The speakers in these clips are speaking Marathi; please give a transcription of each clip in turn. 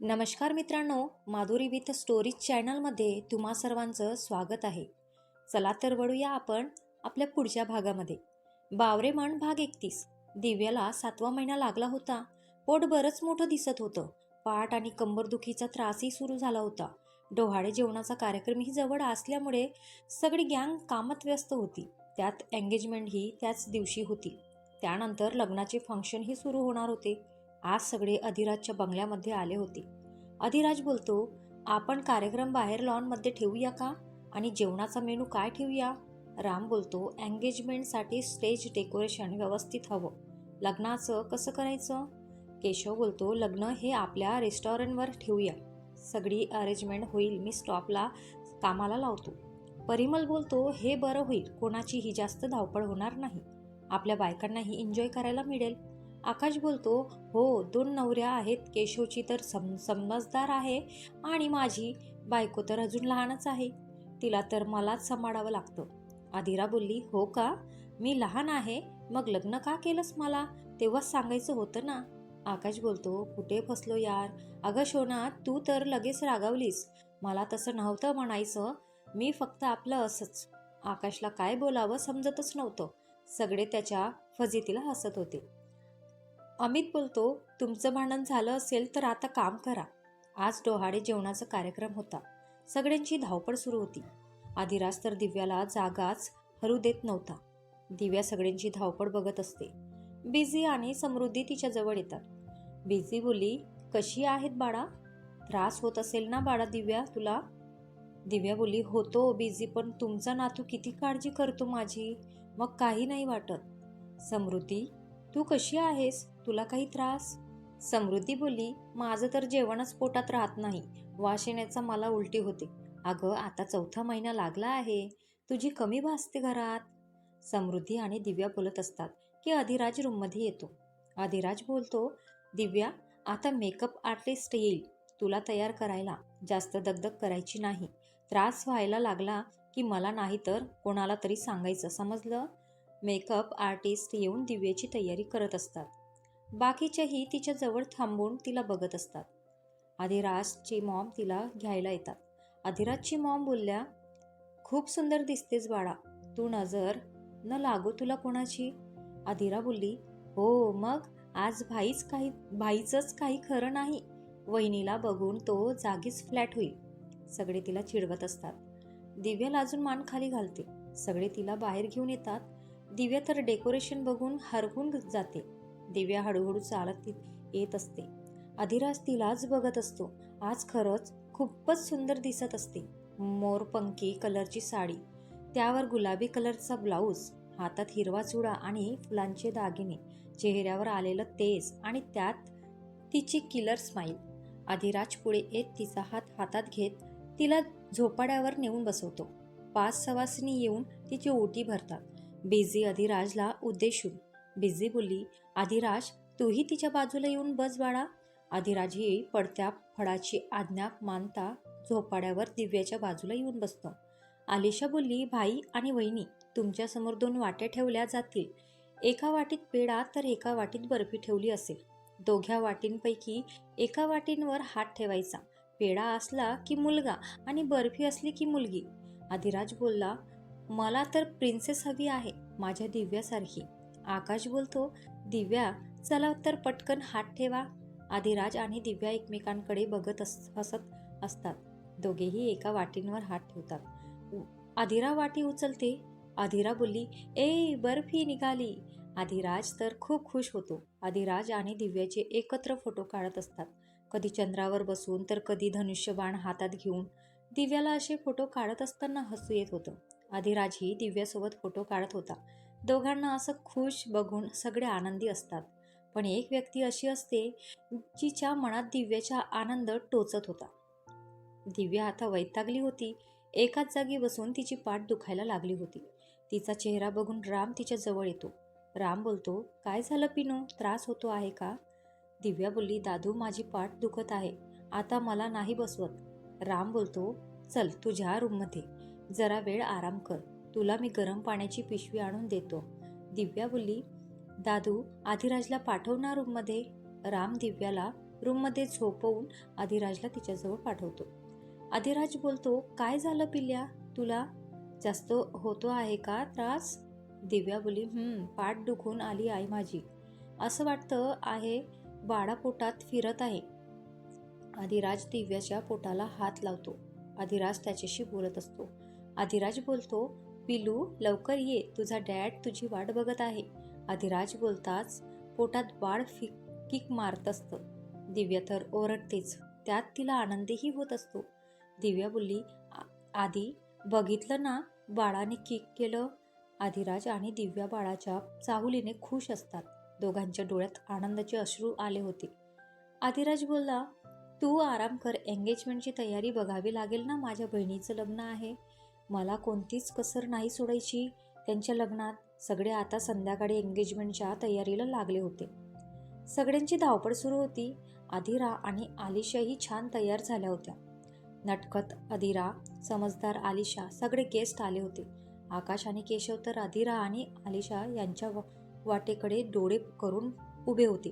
नमस्कार मित्रांनो माधुरी विथ स्टोरीज चॅनलमध्ये तुम्हा सर्वांचं स्वागत आहे. चला तर वळूया आपण आपल्या पुढच्या भागामध्ये. बावरे म्हण भाग एकतीस. दिव्याला सातवा महिना लागला होता. पोट बरंच मोठं दिसत होतं. पाठ आणि कंबरदुखीचा त्रासही सुरू झाला होता. डोहाळे जेवणाचा कार्यक्रमही जवळ असल्यामुळे सगळी गँग कामात व्यस्त होती. त्यात एंगेजमेंट ही त्याच दिवशी होती. त्यानंतर लग्नाचे फंक्शनही सुरू होणार होते. आज सगळे अधिराजच्या बंगल्यामध्ये आले होते. अधिराज बोलतो आपण कार्यक्रम बाहेर लॉनमध्ये ठेवूया का? आणि जेवणाचा मेनू काय ठेवूया? राम बोलतो एंगेजमेंटसाठी स्टेज डेकोरेशन व्यवस्थित हवं. लग्नाचं कसं करायचं? केशव बोलतो लग्न हे आपल्या रेस्टॉरंटवर ठेवूया. सगळी अरेंजमेंट होईल. मी स्टॉपला कामाला लावतो. परिमल बोलतो हे बरं होईल. कोणाचीही जास्त धावपळ होणार नाही. आपल्या बायकांनाही एन्जॉय करायला मिळेल. आकाश बोलतो हो दोन नवऱ्या आहेत केशवची तर सम समजदार आहे आणि माझी बायको तर अजून लहानच आहे. तिला तर मलाच सांभाळावं लागतं. आदिरा बोलली हो का? मी लहान आहे मग लग्न का केलंस मला? तेव्हाच सांगायचं होतं ना. आकाश बोलतो कुठे फसलो यार? अगं शोना तू तर लगेच रागावलीस. मला तसं नव्हतं म्हणायचं. मी फक्त आपलं असंच आकाशला काय बोलावं समजतच नव्हतं. सगळे त्याच्या फजितीला हसत होते. अमित बोलतो तुमचं भांडण झालं असेल तर आता काम करा. आज डोहाडे जेवणाचा कार्यक्रम होता. सगळ्यांची धावपळ सुरू होती. आधीरास तर दिव्याला जागाच हरू देत नव्हता. दिव्या सगळ्यांची धावपळ बघत असते. बिझी आणि समृद्धी तिच्या जवळ येतात. बिझी बोली कशी आहेत बाळा? त्रास होत असेल ना बाळा दिव्या तुला? दिव्या बोली होतो बिझी पण तुमचा नातू किती काळजी करतो माझी? मग काही नाही वाटत. समृद्धी तू कशी आहेस? तुला काही त्रास? समृद्धी बोलली माझं तर जेवणच पोटात राहत नाही. वास येण्याचा मला उलटी होते. अगं आता चौथा महिना लागला आहे. तुझी कमी भासते घरात. समृद्धी आणि दिव्या बोलत असतात की अधिराज रूममध्ये येतो. अधिराज बोलतो दिव्या आता मेकअप आर्टिस्ट येईल. तुला तयार करायला जास्त दगदग करायची नाही. त्रास व्हायला लागला की मला नाही तर कोणाला तरी सांगायचं. समजलं? मेकअप आर्टिस्ट येऊन दिव्याची तयारी करत असतात. बाकीच्याही तिच्या जवळ थांबून तिला बघत असतात. अधिराजची मॉम तिला घ्यायला येतात. अधिराजची मॉम बोलल्या खूप सुंदर दिसतेस बाळा. तू नजर न लागो तुला कोणाची? अधिरा बोलली हो मग आज भाईच काही भाईचंच काही खरं नाही. वहिनीला बघून तो जागीच फ्लॅट होईल. सगळे तिला चिडवत असतात. दिव्या लाजून मान खाली घालते. सगळे तिला बाहेर घेऊन येतात. दिव्या तर डेकोरेशन बघून हरवून जाते. दिव्या हळूहळू चालत येत असते. अधिराज तिलाच बघत असतो. आज खरंच खूपच सुंदर दिसत असते. मोरपंखी कलरची साडी त्यावर गुलाबी कलरचा ब्लाऊज हातात हिरवा चुडा आणि फुलांचे दागिने चेहऱ्यावर आलेलं तेज आणि त्यात तिची किलर स्माईल अधिराज पुढे येत तिचा हात हातात घेत तिला झोपाड्यावर नेऊन बसवतो. पाच सवासिनी येऊन तिची ओटी भरतात. बिझी अधिराजला उद्देशून बिझी बोलली अधिराज तूही तिच्या बाजूला येऊन बस बाळा. अधिराज ही पडत्या फळाची आज्ञा मानता झोपाड्यावर दिव्याच्या बाजूला येऊन बसतो. आलिशा बोलली भाई आणि वहिनी तुमच्यासमोर दोन वाट्या ठेवल्या जातील. एका वाटीत पेढा तर एका वाटीत बर्फी ठेवली असेल. दोघ्या वाटींपैकी एका वाटींवर हात ठेवायचा. पेढा असला की मुलगा आणि बर्फी असली की मुलगी. अधिराज बोलला मला तर प्रिन्सेस हवी आहे माझ्या दिव्यासारखी. आकाश बोलतो दिव्या चला तर पटकन हात ठेवा. आदिराज आणि दिव्या एकमेकांकडे बघत अस हसत असतात. दोघेही एका वाटींवर हात ठेवतात. आदिरा वाटी उचलते. आदिरा बोलली ए बर्फी निघाली. आधिराज तर खूप खुश होतो. आदिराज आणि दिव्याचे एकत्र फोटो काढत असतात. कधी चंद्रावर बसून तर कधी धनुष्यबाण हातात घेऊन. दिव्याला असे फोटो काढत असताना हसू येत होतं. आदिराजही दिव्यासोबत फोटो काढत होता. दोघांना असं खुश बघून सगळे आनंदी असतात. पण एक व्यक्ती अशी असते जिच्या मनात दिव्याचा आनंद टोचत होता. दिव्या आता वैतागली होती. एकाच जागी बसून तिची पाठ दुखायला लागली होती. तिचा चेहरा बघून राम तिच्या जवळ येतो. राम बोलतो काय झालं पिनू? त्रास होतो आहे का? दिव्या बोलली दादू माझी पाठ दुखत आहे. आता मला नाही बसवत. राम बोलतो चल तुझ्या रूममध्ये. जरा वेळ आराम कर. तुला मी गरम पाण्याची पिशवी आणून देतो. दिव्या बोलली दादू आधिराजला पाठव ना रूममध्ये? राम दिव्याला रूममध्ये झोपवून आधिराजला तिच्याजवळ पाठवतो. आधिराज बोलतो काय झालं पिल्ल्या तुला जास्त होतो आहे का त्रास? दिव्या बोली हम्म पाठ दुखून आली आई माझी. असं वाटतं आहे बाळा पोटात फिरत आहे. आधिराज दिव्याच्या पोटाला हात लावतो. आधिराज त्याच्याशी बोलत असतो. आधिराज बोलतो पिलू लवकर ये. तुझा डॅड तुझी वाट बघत आहे. आधिराज बोलताच पोटात बाळ फिक किक मारत असतं. दिव्या तर ओरडतेच. त्यात तिला आनंदही होत असतो. दिव्या बोलली आधी बघितलं ना? बाळाने किक केलं? आधिराज आणि दिव्या बाळाच्या चाहुलीने खुश असतात. दोघांच्या डोळ्यात आनंदाचे अश्रू आले होते. आधिराज बोलला तू आराम कर. एंगेजमेंटची तयारी बघावी लागेल ना? माझ्या बहिणीचं लग्न आहे. मला कोणतीच कसर नाही सोडायची. त्यांच्या लग्नात सगळे आता संध्याकाळी एंगेजमेंटच्या तयारीला लागले होते. सगळ्यांची धावपळ सुरू होती. अधिरा आणि आलिशाही छान तयार झाल्या होत्या. नटखत अधिरा समजदार आलिशा सगळे गेस्ट आले होते. आकाश आणि केशव तर अधिरा आणि आलिशा यांच्या वाटेकडे डोळे करून उभे होते.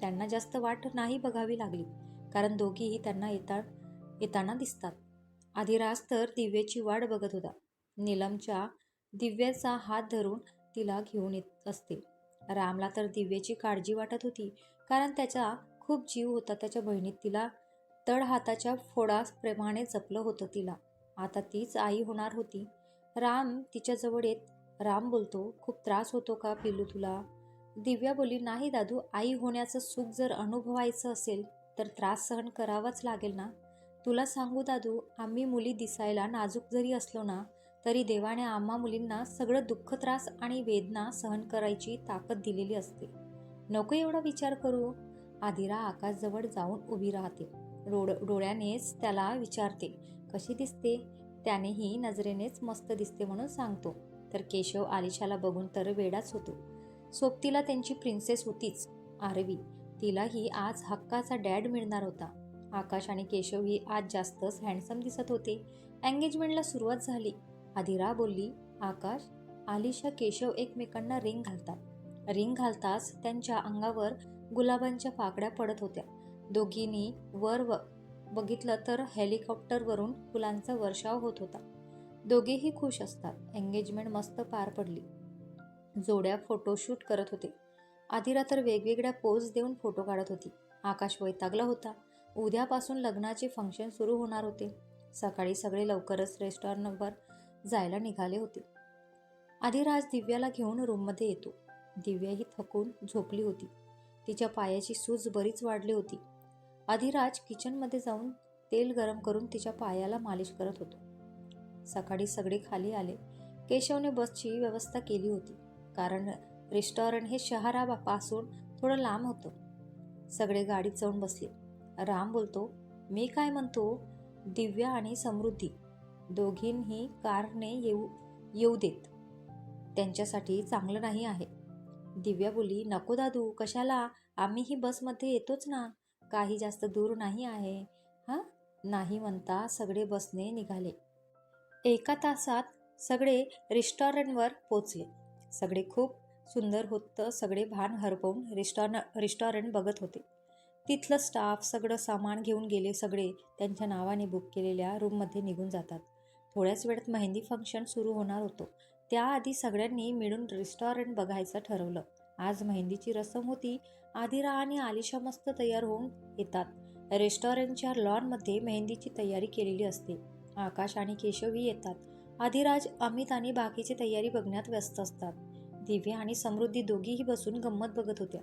त्यांना जास्त वाट नाही बघावी लागली कारण दोघीही त्यांना येता येताना दिसतात. आधिराज तर दिव्याची वाट बघत होता. नीलमच्या दिव्याचा हात धरून तिला घेऊन येत असते. रामला तर दिव्याची काळजी वाटत होती कारण त्याचा खूप जीव होता. त्याच्या बहिणीत तिला तड हाताच्या फोडाप्रमाणे जपलं होतं तिला. आता तीच आई होणार होती. राम तिच्याजवळ येत राम बोलतो खूप त्रास होतो का पिलू तुला? दिव्या बोली नाही दादू आई होण्याचं सुख जर अनुभवायचं असेल तर त्रास सहन करावाच लागेल ना? तुला सांगू दादू आम्ही मुली दिसायला नाजूक जरी असलो ना तरी देवाने आम्हा मुलींना सगळं दुःख त्रास आणि वेदना सहन करायची ताकद दिलेली असते. नको एवढा विचार करू. आदिरा आकाशजवळ जाऊन उभी राहते. डोळ डोळ्यानेच त्याला विचारते कशी दिसते? त्यानेही नजरेनेच मस्त दिसते म्हणून सांगतो. तर केशव आलिशाला बघून तर वेडाच होतो. सोबतीला त्यांची प्रिन्सेस होतीच. आरवी तिलाही आज हक्काचा डॅड मिळणार होता. आकाश आणि केशव ही आज जास्तच हँडसम दिसत होते. एंगेजमेंटला सुरुवात झाली. आदिरा बोलली आकाश आलिशा केशव एकमेकांना रिंग घालतात. रिंग घालताच त्यांच्या अंगावर गुलाबांच्या पाकड्या पडत होत्या. दोघींनी वर व बघितलं तर हेलिकॉप्टरवरून फुलांचा वर्षाव होत होता. दोघेही खुश असतात. एंगेजमेंट मस्त पार पडली. जोड्या फोटोशूट करत होते. आदिरा तर वेगवेगळ्या पोज देऊन फोटो काढत होती. आकाश वैतागला होता. उद्यापासून लग्नाचे फंक्शन सुरू होणार होते. सकाळी सगळे लवकरच रेस्टॉरंटवर जायला निघाले होते. आधीराज दिव्याला घेऊन रूममध्ये येतो. दिव्या ही थकून झोपली होती. तिच्या पायाची सूज बरीच वाढली होती. आधीराज किचनमध्ये जाऊन तेल गरम करून तिच्या पायाला मालिश करत होतो. सकाळी सगळे खाली आले. केशवने बसची व्यवस्था केली होती. कारण रेस्टॉरंट हे शहरापासून थोडं लांब होतं. सगळे गाडीत जाऊन बसले. राम बोलतो मी काय म्हणतो? दिव्या आणि समृद्धी दोघींही कारने येऊ येऊ देत. त्यांच्यासाठी चांगलं नाही आहे. दिव्या बोली नको दादू कशाला? आम्हीही बसमध्ये येतोच ना. काही जास्त दूर नाही आहे. हां? नाही म्हणता सगळे बसने निघाले. एका तासात सगळे रेस्टॉरंटवर पोचले. सगळे खूप सुंदर होतं सगळे भान हरपवून रेस्टॉर रेस्टॉरंट बघत होते. तिथलं स्टाफ सगळं सामान घेऊन गेले सगळे. त्यांच्या नावाने बुक केलेल्या रूममध्ये निघून जातात. थोड्याच वेळात मेहंदी फंक्शन सुरू होणार होतो. त्याआधी सगळ्यांनी मिळून रेस्टॉरंट बघायचं ठरवलं. आज मेहंदीची रसम होती. आदिरा आणि आलिशा मस्त तयार होऊन येतात. रेस्टॉरंटच्या लॉनमध्ये मेहंदीची तयारी केलेली असते. आकाश आणि केशवही येतात. आदिराज अमित आणि बाकीची तयारी बघण्यात व्यस्त असतात. दिव्या आणि समृद्धी दोघीही बसून गंमत बघत होत्या.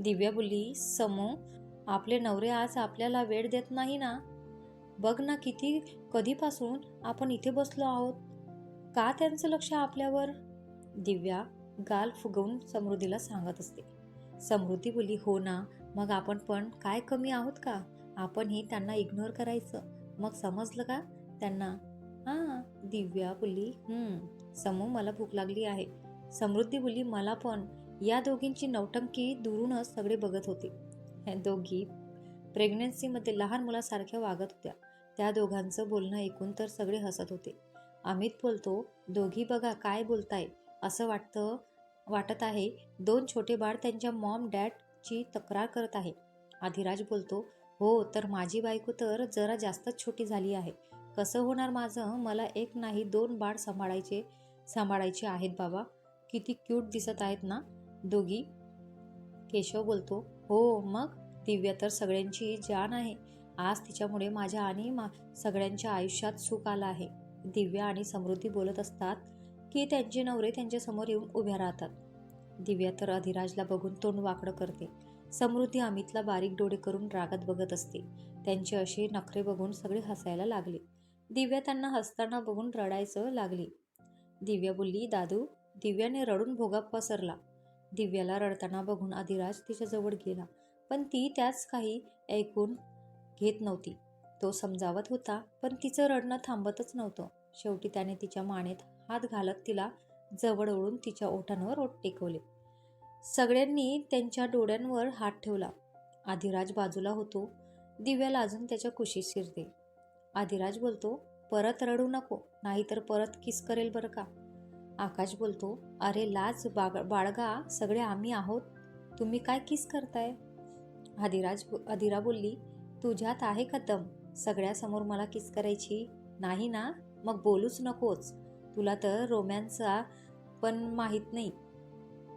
दिव्या बोलली समो आपले नवरे आज आपल्याला वेळ देत नाही ना? बघ ना किती कधीपासून आपण इथे बसलो आहोत. का त्यांचं लक्ष आपल्यावर? दिव्या गाल फुगवून समृद्धीला सांगत असते. समृद्धी बोली हो ना मग आपण पण काय कमी आहोत का? आपणही त्यांना इग्नोर करायचं. मग समजलं का त्यांना? हां दिव्या बोली समू मला भूक लागली आहे. समृद्धी बोली मला पण. या दोघींची नौटंकी दुरूनच सगळे बघत होते. ह्या दोघी प्रेग्नन्सीमध्ये लहान मुलासारख्या वागत होत्या. त्या दोघांचं बोलणं ऐकून तर सगळे हसत होते. अमित बोलतो दोघी बघा काय बोलताय? असं वाटतं वाटत आहे दोन छोटे बाळ त्यांच्या मॉम डॅडची तक्रार करत आहे. आधिराज बोलतो हो तर माझी बायको तर जरा जास्तच छोटी झाली आहे. कसं होणार माझं? मला एक नाही दोन बाळ सांभाळायचे सांभाळायचे आहेत बाबा. किती क्यूट दिसत आहेत ना दोघी? केशव बोलतो हो मग? दिव्या तर सगळ्यांची जान आहे. आज तिच्यामुळे माझ्या आणि मा सगळ्यांच्या आयुष्यात सुख आलं आहे. दिव्या आणि समृद्धी बोलत असतात की त्यांचे नवरे त्यांच्यासमोर येऊन उभ्या राहतात. दिव्या तर अधिराजला बघून तोंड वाकडं करते. समृद्धी अमितला बारीक डोळे करून रागत बघत असते. त्यांचे असे नखरे बघून सगळे हसायला लागले. दिव्या त्यांना हसताना बघून रडायचं लागली. दिव्या बोलली दादू दिव्याने रडून भोगा पसरला. दिव्याला रडताना बघून अधिराज तिच्याजवळ गेला. पण ती त्याच काही ऐकून घेत नव्हती. तो समजावत होता पण तिचं रडणं थांबतच नव्हतं. शेवटी त्याने तिच्या मानेत हात घालत तिला जवळ ओढून तिच्या ओठांवर ओठ टेकवले. सगळ्यांनी त्यांच्या डोळ्यांवर हात ठेवला. आधिराज बाजूला होतो. दिव्याला अजून त्याच्या कुशीत शिरते. आधिराज बोलतो परत रडू नको नाहीतर परत किस करेल बरं का? आकाश बोलतो अरे लाज बाग बाळगा सगळे आम्ही आहोत. तुम्ही काय किस करताय? आदिराज अधिरा बोलली तुझ्यात आहे खतम सगळ्यासमोर मला किस करायची? नाही ना? मग बोलूच नकोच. तुला तर रोमॅन्सचा पण माहीत नाही.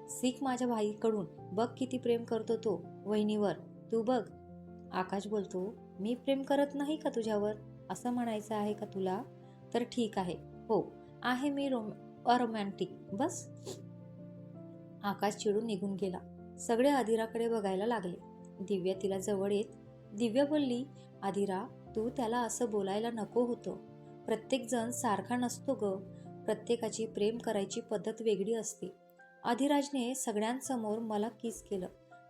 सीख माझ्या भाईकडून. बघ किती प्रेम करतो तो वहिनीवर. तू बघ. आकाश बोलतो मी प्रेम करत नाही का तुझ्यावर? असं म्हणायचं आहे का तुला? तर ठीक आहे. हो. आहे मी रोम अरोमॅन्टिक. बस. आकाश चिडून निघून गेला. सगळे अधिराकडे बघायला लागले. दिव्या तिला जवळ येत दिव्या बोलली आदिरा तू त्याला असं बोलायला नको होतं. प्रत्येकजण सारखा नसतो ग. प्रत्येकाची प्रेम करायची पद्धत वेगळी असते. अधिराजने सगळ्यांसमोर मला किस केलं.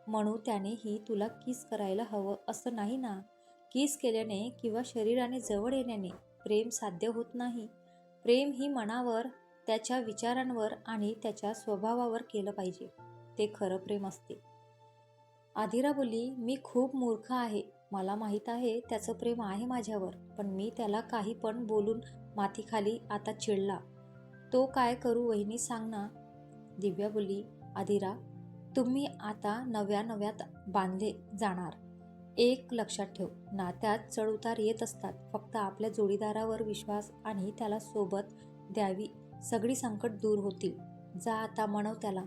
म्हणून त्यानेही तुला किस करायला हवं असं नाही ना? किस केल्याने किंवा शरीराने जवळ येण्याने प्रेम साध्य होत नाही. प्रेम ही मनावर त्याच्या विचारांवर आणि त्याच्या स्वभावावर केलं पाहिजे. ते खरं प्रेम असते. आधिरा बोली मी खूप मूर्ख आहे. मला माहीत आहे त्याचं प्रेम आहे माझ्यावर पण मी त्याला काही पण बोलून मातीखाली आता चिडला. तो काय करू वहिनी सांग ना. दिव्या बोली आधिरा तुम्ही आता नव्या नव्यात बांधले जाणार. एक लक्षात ठेव नात्यात चढउतार येत असतात. फक्त आपल्या जोडीदारावर विश्वास आणि त्याला सोबत द्यावी सगळी संकट दूर होतील. जा आता म्हणव त्याला.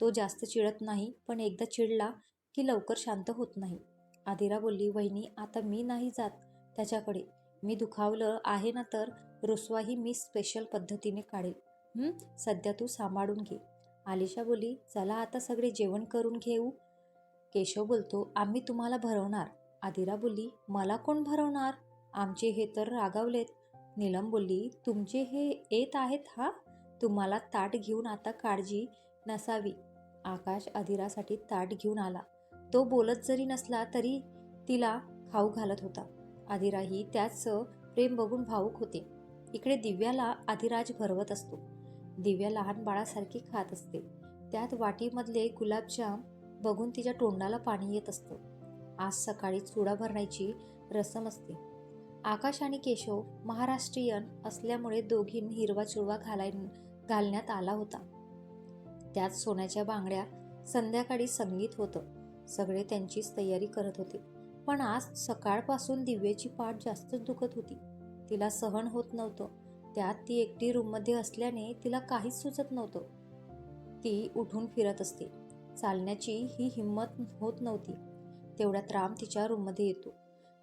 तो जास्त चिडत नाही पण एकदा चिडला की लवकर शांत होत नाही. आदिरा बोलली वहिनी आता मी नाही जात त्याच्याकडे. मी दुखावलं आहे ना तर रुसवाही मी स्पेशल पद्धतीने काढेल. सध्या तू सांभाळून घे. आलिशा बोली चला आता सगळे जेवण करून घेऊ. केशव बोलतो आम्ही तुम्हाला भरवणार. आदिरा बोलली मला कोण भरवणार? आमचे हे तर रागावलेत. नीलम बोलली तुमचे हे येत आहेत हा? तुम्हाला ताट घेऊन आता काळजी नसावी. आकाश अधिरासाठी ताट घेऊन आला. तो बोलत जरी नसला तरी तिला खाऊ घालत होता. अधिराही त्याच प्रेम बघून भावूक होते. इकडे दिव्याला आदिराज भरवत असतो. दिव्या लहान बाळासारखी खात असते. त्यात वाटीमधले गुलाबजाम बघून तिच्या तोंडाला पाणी येत असतं. आज सकाळी चुडा भरण्याची रसम असते. आकाश आणि केशव महाराष्ट्रीयन असल्यामुळे दोघींनी हिरवा चुडवा घालाय घालण्यात आला होता. त्यात सोन्याच्या बांगड्या संध्याकाळी संगीत होतं. सगळे त्यांचीच तयारी करत होते. पण आज सकाळपासून दिव्याची पाठ जास्तच दुखत होती. तिला सहन होत नव्हतं. त्यात ती एकटी रूममध्ये असल्याने तिला काहीच सुचत नव्हतं. ती उठून फिरत असते. चालण्याची ही हिंमत होत नव्हती. तेवढ्यात राम तिच्या रूममध्ये येतो.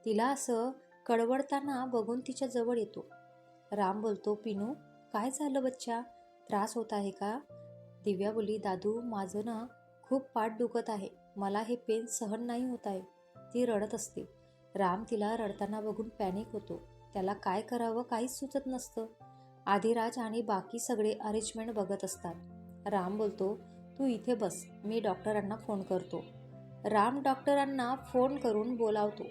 तिला असं कडवडताना बघून तिच्या जवळ येतो. राम बोलतो पिनू काय झालं बच्चा? त्रास होत आहे का? दिव्या बोली दादू माझं ना खूप पाठ दुखत आहे. मला हे पेन सहन नाही होत आहे. ती रडत असते. राम तिला रडताना बघून पॅनिक होतो. त्याला काय करावं काहीच सुचत नसतं. आदिराज आणि बाकी सगळे अरेंजमेंट बघत असतात. राम बोलतो तू इथे बस. मी डॉक्टरांना फोन करतो. राम डॉक्टरांना फोन करून बोलावतो.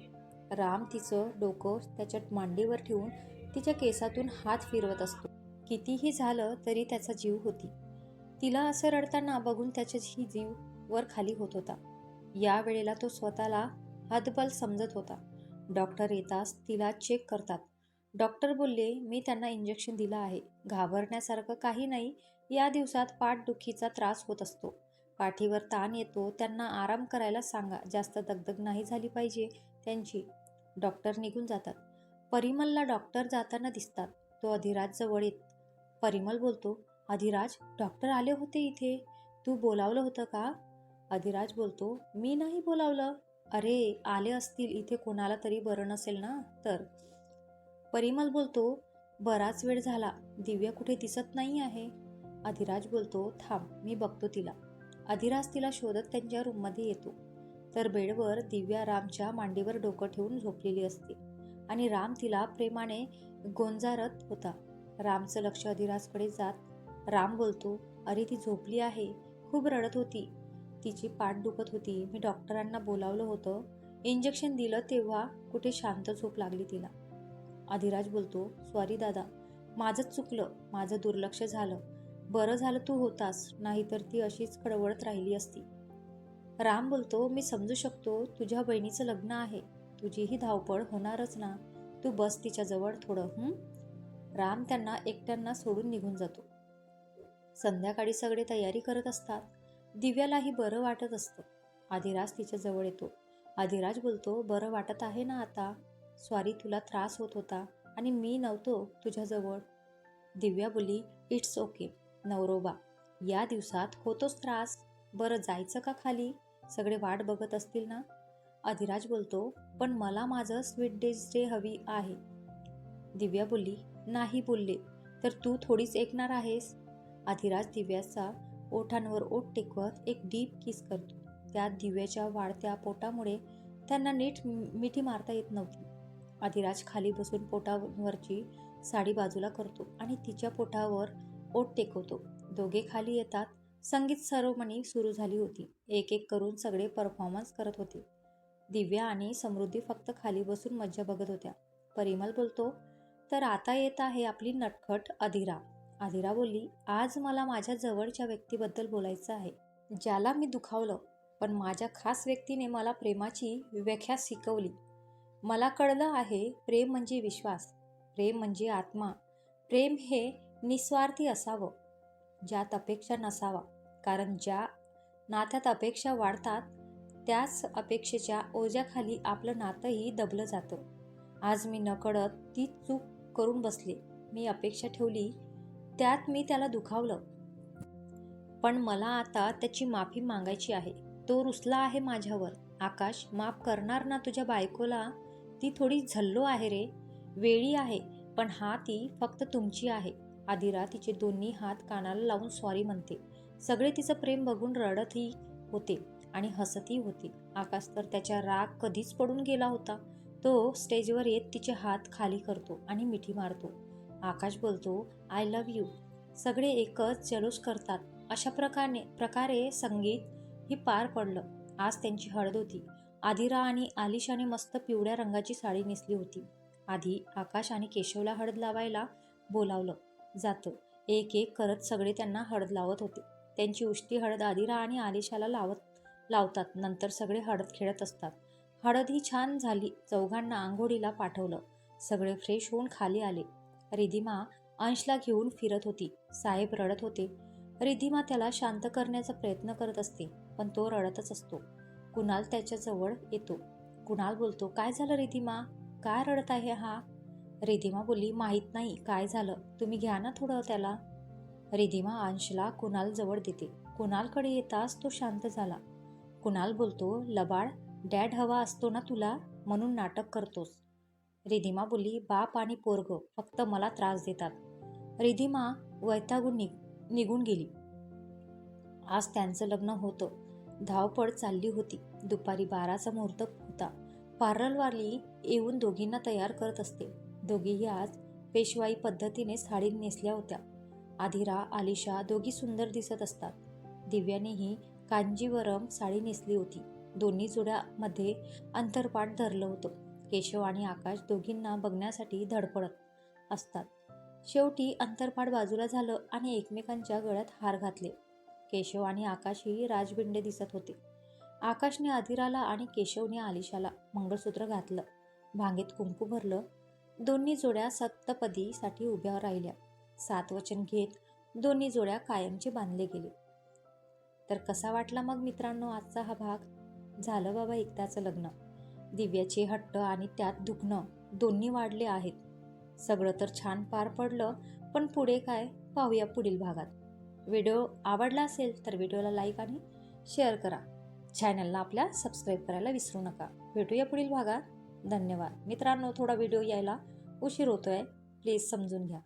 राम तिचं डोकं त्याच्या मांडीवर ठेवून तिच्या केसातून हात फिरवत असतो. कितीही झालं तरी त्याचा जीव होती. तिला असं रडताना बघून त्याच्याही जीव वर खाली होत होता. या वेळेला तो स्वतःला हतबल समजत होता. डॉक्टर येताच तिला चेक करतात. डॉक्टर बोलले मी त्यांना इंजेक्शन दिलं आहे. घाबरण्यासारखं काही नाही. या दिवसात पाठदुखीचा त्रास होत असतो. पाठीवर ताण येतो. त्यांना आराम करायला सांगा. जास्त दगदग नाही झाली पाहिजे त्यांची. डॉक्टर निघून जातात. परिमलला डॉक्टर जाताना दिसतात. तो अधिराज जवळ येत परिमल बोलतो अधिराज डॉक्टर आले होते इथे? तू बोलावलं होतं का? अधिराज बोलतो मी नाही बोलावलं. अरे आले असतील इथे कोणाला तरी बरं नसेल ना? तर? परिमल बोलतो बराच वेळ झाला दिव्या कुठे दिसत नाही आहे. अधिराज बोलतो थांब मी बघतो तिला. अधिराज तिला शोधत त्यांच्या रूममध्ये येतो. तर बेडवर दिव्या रामच्या मांडीवर डोकं ठेवून झोपलेली असते आणि राम तिला प्रेमाने गोंजारत होता. रामचं लक्ष अधिराजकडे जात राम बोलतो अरे ती झोपली आहे खूप रडत होती. तिची पाठ दुखत होती. मी डॉक्टरांना बोलावलं होतं. इंजेक्शन दिलं तेव्हा कुठे शांत झोप लागली तिला. अधिराज बोलतो सॉरी दादा माझंच चुकलं माझं दुर्लक्ष झालं. बरं झालं तू होतास नाहीतर ती अशीच कडवळत राहिली असती. राम बोलतो मी समजू शकतो तुझ्या बहिणीचं लग्न आहे. तुझीही धावपळ होणारच ना. तू बस तिच्याजवळ थोडं हं? राम त्यांना एकट्यांना सोडून निघून जातो. संध्याकाळी सगळे तयारी करत असतात. दिव्यालाही बरं वाटत असतं. आधिराज तिच्याजवळ येतो. आधिराज बोलतो बरं वाटत आहे ना आता? स्वारी तुला त्रास होत होता आणि मी नव्हतो तुझ्याजवळ दिव्या बोली इट्स ओके नवरोबा. या दिवसात होतोच त्रास. बरं जायचं का खाली? सगळे वाट बघत असतील ना? अधिराज बोलतो पण मला माझं स्वीट डिश डे हवी आहे. दिव्या बोलली नाही बोलले तर तू थोडीच ऐकणार आहेस. अधिराज दिव्याचा ओठांवर ओठ टेकवत एक डीप किस करतो. त्या दिव्याच्या वाढत्या पोटामुळे त्यांना नीट मिठी मारता येत नव्हती. अधिराज खाली बसून पोटावरची साडी बाजूला करतो आणि तिच्या पोटावर ओठ टेकवतो. दोघे खाली येतात. संगीत सरोमणी सुरू झाली होती. एक एक करून सगळे परफॉर्मन्स करत होते. दिव्या आणि समृद्धी फक्त खाली बसून मज्जा बघत होत्या. परिमल बोलतो तर आता येत आहे आपली नटखट अधिरा. अधिरा बोलली आज मला माझ्या जवळच्या व्यक्तीबद्दल बोलायचं आहे. ज्याला मी दुखावलं पण माझ्या खास व्यक्तीने मला प्रेमाची व्याख्या शिकवली. मला कळलं आहे प्रेम म्हणजे विश्वास. प्रेम म्हणजे आत्मा. प्रेम हे निस्वार्थी असावं. ज्यात अपेक्षा नसावा. कारण ज्या नात्यात अपेक्षा वाढतात त्याच अपेक्षेच्या ओझ्याखाली आपलं नातंही दबलं जातं. आज मी नकळत ती चूक करून बसले. मी अपेक्षा ठेवली त्यात मी त्याला दुखावलं. पण मला आता त्याची माफी मागायची आहे. तो रुसला आहे माझ्यावर. आकाश माफ करणार ना तुझ्या बायकोला? ती थोडी झल्लो आहे रे. वेळी आहे पण हा ती फक्त तुमची आहे. आदिरा तिचे दोन्ही हात कानाला लावून सॉरी म्हणते. सगळे तिचं प्रेम बघून रडतही होते आणि हसतही होते. आकाश तर त्याच्या राग कधीच पडून गेला होता. तो स्टेजवर येत तिचे हात खाली करतो आणि मिठी मारतो. आकाश बोलतो आय लव्ह यू सगळे एकच जलूस करतात. अशा प्रकारे प्रकारे संगीत ही पार पडलं. आज त्यांची हळद होती. आदिरा आणि आलिशाने मस्त पिवळ्या रंगाची साडी नेसली होती. आधी आकाश आणि केशवला हळद लावायला बोलावलं जातं. एक एक करत सगळे त्यांना हळद लावत होते. त्यांची उष्टी हळद आदिरा आणि आलिशाला लावत लावतात. नंतर सगळे हळद खेळत असतात. हळद ही छान झाली. चौघांना आंघोळीला पाठवलं. सगळे फ्रेश होऊन खाली आले. रिधिमा अंशला घेऊन फिरत होती. साहेब रडत होते. रिधिमा त्याला शांत करण्याचा प्रयत्न करत असते पण तो रडतच असतो. कुणाल त्याच्याजवळ येतो. कुणाल बोलतो काय झालं रिधिमा? काय रडत आहे हा? रिधिमा बोलली माहीत नाही. काय झालं? तुम्ही घ्या ना थोडं त्याला. रिधिमा अंशला कुणालजवळ देते. कुणालकडे येताच तो शांत झाला. कुणाल बोलतो लबाड डॅड हवा असतो ना तुला म्हणून नाटक करतोस. रिधिमा बोलली बाप आणि पोरग फक्त मला त्रास देतात रिधिमा वैतागून निघ निघून गेली. आज त्यांचं लग्न होतं. धावपळ चालली होती. दुपारी बाराचा मुहूर्त होता. पार्लरवाली येऊन दोघींना तयार करत असते. दोघीही आज पेशवाई पद्धतीने साडी नेसल्या होत्या. आधिरा आलिशा दोघी सुंदर दिसत असतात. दिव्यानेही कांजीवरम साडी नेसली होती. दोन्ही जोड्यामध्ये अंतरपाठ धरलं होतं. केशव आणि आकाश दोघींना बघण्यासाठी धडपडत असतात. शेवटी अंतरपाठ बाजूला झालं आणि एकमेकांच्या गळ्यात हार घातले. केशव आणि आकाशही राजबिंडे दिसत होते. आकाशने अधिराला आणि केशवने आलिशाला मंगळसूत्र घातलं. भांगेत कुंकू भरलं. दोन्ही जोड्या सप्तपदीसाठी उभ्या राहिल्या. सातवचन घेत दोन्ही जोड्या कायमचे बांधले गेले. तर कसा वाटला मग मित्रांनो आजचा हा भाग? झालं बाबा एकदाचं लग्न. दिव्याचे हट्ट आणि त्यात दुखणं दोन्ही वाढले आहेत. सगळं तर छान पार पडलं पण पुढे काय? पाहूया पुढील भागात. व्हिडिओ आवडला असेल तर व्हिडिओला लाईक आणि शेअर करा. चॅनलला आपल्या सबस्क्राईब करायला विसरू नका. भेटूया पुढील भागात. धन्यवाद. मित्रांनो थोडा व्हिडिओ यायला उशीर होतोय. प्लीज समजून घ्या.